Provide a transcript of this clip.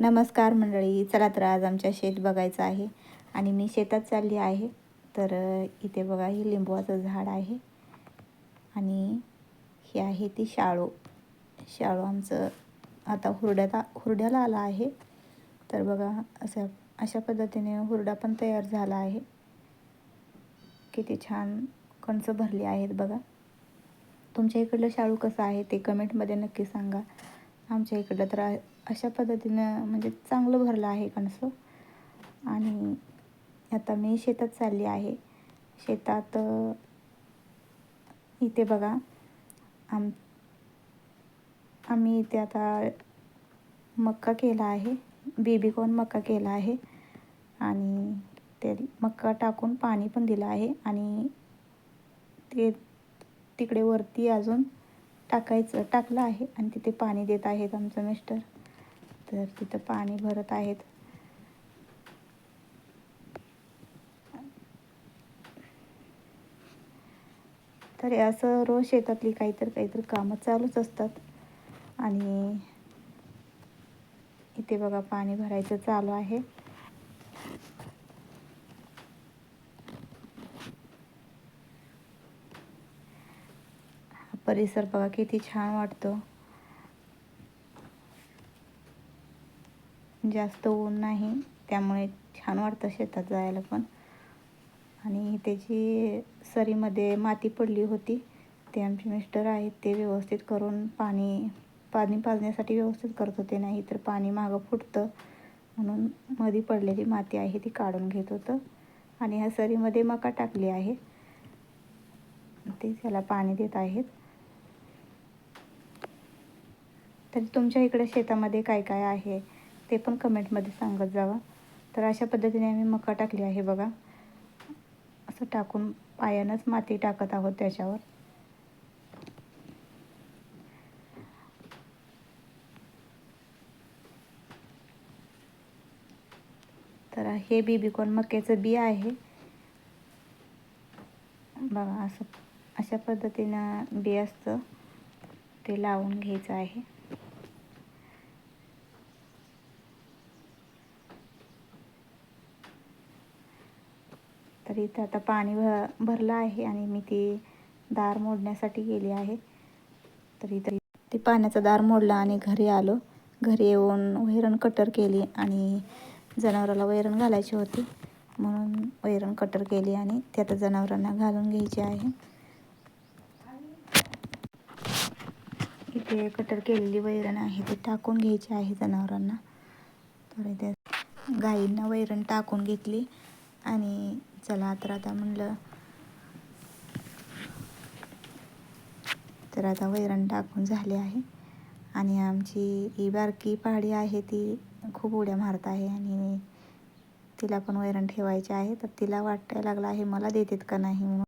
नमस्कार मंडळी चला तर आज आमच्या शेत बघायचं आहे. आणि मी शेतात चालली आहे. तर इथे बघा ही लिंबवाचं झाड आहे. आणि ही आहे ती शाळू. शाळू आमचं आता हुरड्याला हुरड्याला आला आहे. तर बघा असं अशा पद्धतीने हुरडा पण तयार झाला आहे. किती छान कणसं भरली आहेत बघा. तुमच्या इकडलं शाळू कसं आहे ते कमेंटमध्ये नक्की सांगा. आमच्या इकडलं. तर अशा पद्धतीनं म्हणजे चांगलं भरलं आहे कणसं. आणि आता मी शेतात चालली आहे. शेतात इथे बघा. आम आम्ही इथे आता मक्का केला आहे. बेबी कॉर्न मक्का केला आहे. आणि ते मक्का टाकून पाणी पण दिलं आहे. आणि ते तिकडे वरती अजून टाकायचं टाकलं आहे आणि तिथे पाणी देत आहेत आमचं मिस्टर. तर तिथं पाणी भरत आहेत. तर असं रोज शेतातली काहीतरी काहीतरी कामं चालूच असतात. आणि इथे बघा पाणी भरायचं चालू आहे हा परिसर बघा किती छान वाटतो. जास्त ऊन नाही त्यामुळे छान वाटतं शेतात जायला पण. आणि त्याची सरीमध्ये माती पडली होती ते आमचे मिस्टर आहेत ते व्यवस्थित करून पाणी पाणी पाजण्यासाठी व्यवस्थित करत होते नाही तर पाणी मागं फुटतं. म्हणून मधी पडलेली माती आहे ती काढून घेत होतं. आणि ह्या सरीमध्ये मका टाकली आहे. ते त्याला पाणी देत आहेत. तर तुमच्या इकडे शेतामध्ये काय काय आहे ते पण कमेंटमध्ये सांगत जावा. तर अशा पद्धतीने आम्ही मका टाकली आहे बघा. असं टाकून पायानंच माती टाकत आहोत त्याच्यावर. तर हे बीबीकॉर्न मक्याचं बी आहे. बघा असं अशा पद्धतीनं बी असतं. ते लावून घ्यायचं आहे. तर इथं आता पाणी भ भरलं आहे आणि मी ती दार मोडण्यासाठी गेली आहे. तर इथं ती पाण्याचा दार मोडला आणि घरी आलो. घरी येऊन वैरण कटर केली आणि जनावराला वैरण घालायची होती. म्हणून वैरण कटर केली आणि ते आता जनावरांना घालून घ्यायची आहे. इथे कटर केलेली वैरण आहे ती टाकून घ्यायची आहे जनावरांना. तर इथे गाईंना वैरण टाकून घेतली आणि चला तर आता म्हणलं तर आता वैरण टाकून झाले आहे. आणि आमची ही बारकी पहाडी आहे ती खूप उड्या मारत आहे आणि तिला पण वैरण ठेवायचे आहे. तर तिला वाटायला लागलं आहे मला देतात का नाही? म्हणून